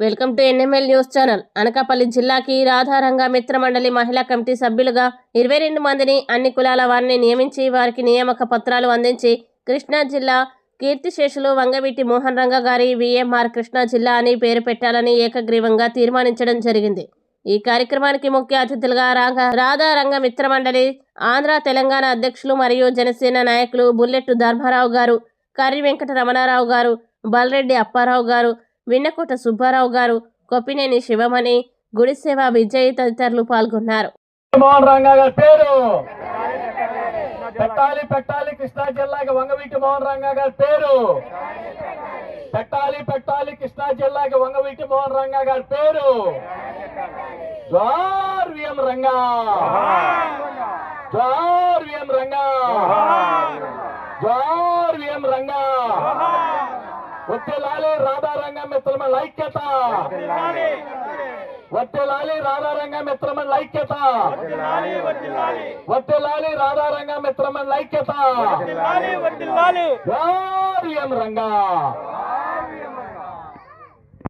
Welcome to NML news channel. Anakapalli జిల్లాకి రాధారంగ మిత్రమండలి మహిళా committee సభ్యులుగా ఇరవై రెండు మందిని అన్ని కులాల వారిని నియమించి వారికి నియామక పత్రాలు అందించి కృష్ణా జిల్లా కీర్తిశేషులు వంగవీటి మోహన్ రంగ గారి విఎంఆర్ కృష్ణా జిల్లా అని పేరు పెట్టాలని ఏకగ్రీవంగా తీర్మానించడం జరిగింది. ఈ కార్యక్రమానికి ముఖ్య అతిథులుగా రాగా రాధారంగ మిత్ర మండలి ఆంధ్ర తెలంగాణ అధ్యక్షులు మరియు జనసేన నాయకులు బుల్లెట్టు ధర్మారావు గారు కర్రి వెంకట రమణారావు గారు బలరెడ్డి అప్పారావు గారు విన్నకోట సుబ్బారావు గారు కొప్పినేని శివమణి గుడిసేవ విజయ్ తదితరులు పాల్గొన్నారు. మోహన్ రంగా గారి పేరు. పెట్టాలి పెట్టాలి కృష్ణా జిల్లాకి వంగవీటి మోహన్ రంగా గారి పేరు. పెట్టాలి పెట్టాలి కృష్ణా జిల్లాకి వంగవీటి మోహన్ రంగా గారి పేరు. జోర్ విఎం రంగా. జోర్ విఎం రంగా. జోర్ విఎం రంగా. వచ్చేలాలి రాధారంగ మిత్రమ ఐక్యత వచ్చేలాలి రాధారంగ మిత్రమ ఐక్యత వద్దెలాలి రాధారంగ మిత్రమ ఐక్యత జోర్ విఎం రంగా